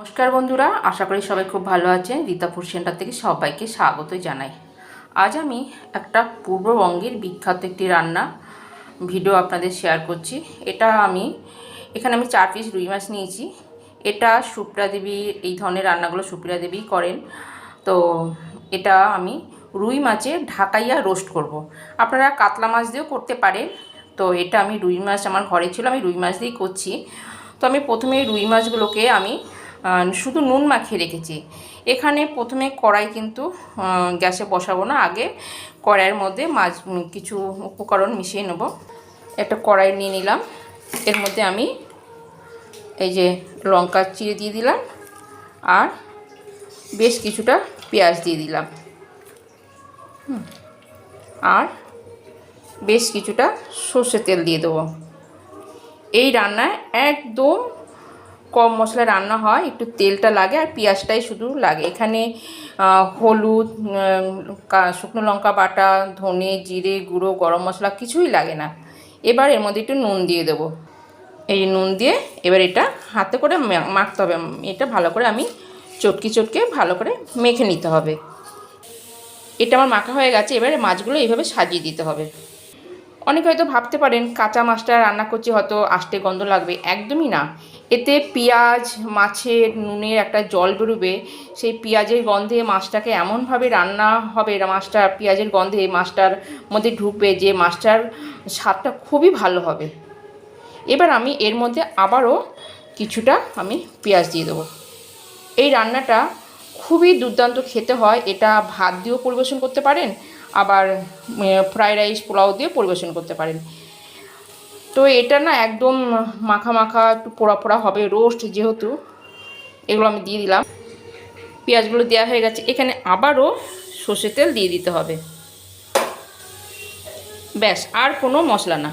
নমস্কার বন্ধুরা, আশা করি সবাই খুব ভালো আছেন। রীতা ফুড সেন্টার থেকে সবাইকে স্বাগত জানাই। আজ আমি একটা পূর্ববঙ্গের বিখ্যাত একটি রান্না ভিডিও আপনাদের শেয়ার করছি। এটা আমি, এখানে আমি চার পিস রুই মাছ নিয়েছি। এটা সুপ্রা দেবী, এই ধরনের রান্নাগুলো সুপ্রিয়া দেবী করেন। তো এটা আমি রুই মাছে ঢাকাইয়া রোস্ট করব। আপনারা কাতলা মাছ দিয়েও করতে পারেন। তো এটা আমি রুই মাছ আমার ঘরে ছিল, আমি রুই মাছ দিয়েই করছি। তো আমি প্রথমে রুই মাছগুলোকে আমি শুধু নুন মাখিয়ে রেখেছি। এখানে প্রথমে কড়াই কিন্তু গ্যাসে বসাবো না, আগে কড়াইয়ের মধ্যে মাছ কিছু উপকরণ মিশিয়ে নেব। একটা কড়াই নিয়ে নিলাম। এর মধ্যে আমি এই যে লঙ্কা চিড়ে দিয়ে দিলাম আর বেশ কিছুটা পেঁয়াজ দিয়ে দিলাম। আর বেশ কিছুটা সর্ষের তেল দিয়ে দেবো। এই রান্নায় একদম কম মশলা রান্না হয়, একটু তেলটা লাগে আর পেঁয়াজটাই শুধু লাগে। এখানে হলুদ শুকনো লঙ্কা বাটা, ধনে, জিরে, গুঁড়ো, গরম মশলা কিছুই লাগে না। এবার এর মধ্যে একটু নুন দিয়ে দেবো। এই নুন দিয়ে এবার এটা হাতে করে মাখতে হবে। এটা ভালো করে আমি চটকি চটকে ভালো করে মেখে নিতে হবে। এটা আমার মাখা হয়ে গেছে, এবারে মাছগুলো এইভাবে সাজিয়ে দিতে হবে। অনেকে হয়তো ভাবতে পারেন, কাঁচা মাছটা রান্না করছি হয়তো আষ্টে গন্ধ লাগবে। একদমই না। এতে পেঁয়াজ, মাছের নুনের একটা জল বেরোবে। সেই পেঁয়াজের গন্ধে মাছটাকে এমনভাবে রান্না হবে, মাছটা, পেঁয়াজের গন্ধে মাছটার মধ্যে ঢুকবে যে মাছটার স্বাদটা খুবই ভালো হবে। এবার আমি এর মধ্যে আবারও কিছুটা আমি পেঁয়াজ দিয়ে দেবো। এই রান্নাটা খুবই দুর্দান্ত খেতে হয়। এটা ভাত দিয়েও পরিবেশন করতে পারেন, আবার ফ্রাইড রাইস, পোলাও দিয়ে পরিবেশন করতে পারেন। তো এটা না একদম মাখা মাখা একটু পোড়া পোড়া হবে, রোস্ট যেহেতু, এগুলো আমি দিয়ে দিলাম। পেঁয়াজগুলো দেওয়া হয়ে গেছে, এখানে আবারও সর্ষের তেল দিয়ে দিতে হবে। ব্যাস, আর কোনো মশলা না।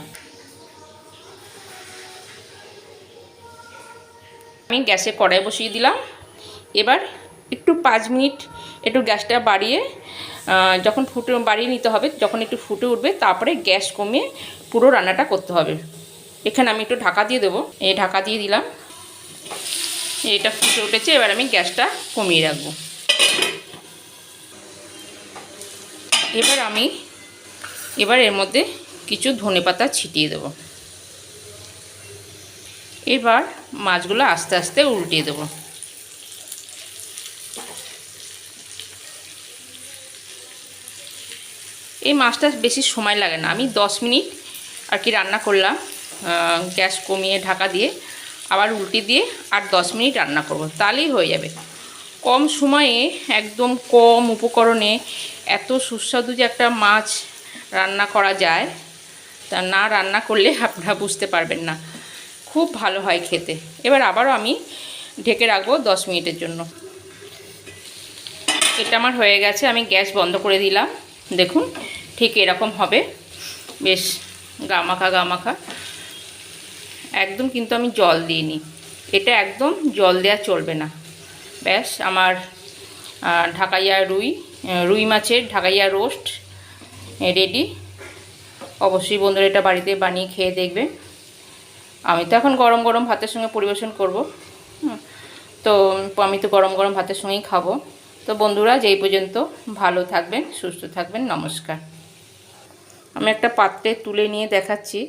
আমি গ্যাসে কড়াই বসিয়ে দিলাম। এবার একটু পাঁচ মিনিট একটু গ্যাসটা বাড়িয়ে যখন ফুটে বাড়িয়ে নিতে হবে, যখন একটু ফুটে উঠবে, তারপরে গ্যাস কমিয়ে পুরো রান্নাটা করতে হবে। এখানে আমি একটু ঢাকা দিয়ে দেবো। এই ঢাকা দিয়ে দিলাম। এটা ফুটে উঠেছে, এবার আমি গ্যাসটা কমিয়ে রাখব। এবার আমি, এবার এর মধ্যে কিছু ধনেপাতা ছিটিয়ে দেবো। এবার মাছগুলো আস্তে আস্তে উল্টিয়ে দেবো। এই মাছটা বেশি সময় লাগে না। আমি দশ মিনিট আর কি রান্না করলাম গ্যাস কমিয়ে ঢাকা দিয়ে, আবার উল্টি দিয়ে আর দশ মিনিট রান্না করব। তাহলেই হয়ে যাবে। কম সময়ে, একদম কম উপকরণে এত সুস্বাদু যে একটা মাছ রান্না করা যায়, তা না রান্না করলে আপনারা বুঝতে পারবেন না। খুব ভালো হয় খেতে। এবার আবারও আমি ঢেকে রাখব দশ মিনিটের জন্য। এটা আমার হয়ে গেছে, আমি গ্যাস বন্ধ করে দিলাম। দেখুন ঠিক এরকম হবে। বেশ, গামাখা গামাখা। একদম কিন্তু আমি জল দিইনি। এটা একদম জল দেওয়া চলবে না। ব্যাস, আমার ঢাকাইয়া রুই রুই মাছের ঢাকাইয়া রোস্ট রেডি। অবশ্যই বন্ধুরা এটা বাড়িতে বানিয়ে খেয়ে দেখবেন। আমি তো এখন গরম গরম ভাতের সঙ্গে পরিবেশন করব। তো আমি তো গরম গরম ভাতের সঙ্গেই খাব। তো বন্ধুরা, যেই পর্যন্ত ভালো থাকবেন, সুস্থ থাকবেন, নমস্কার। আমি একটা পাত্রে তুলে নিয়ে দেখাচ্ছি।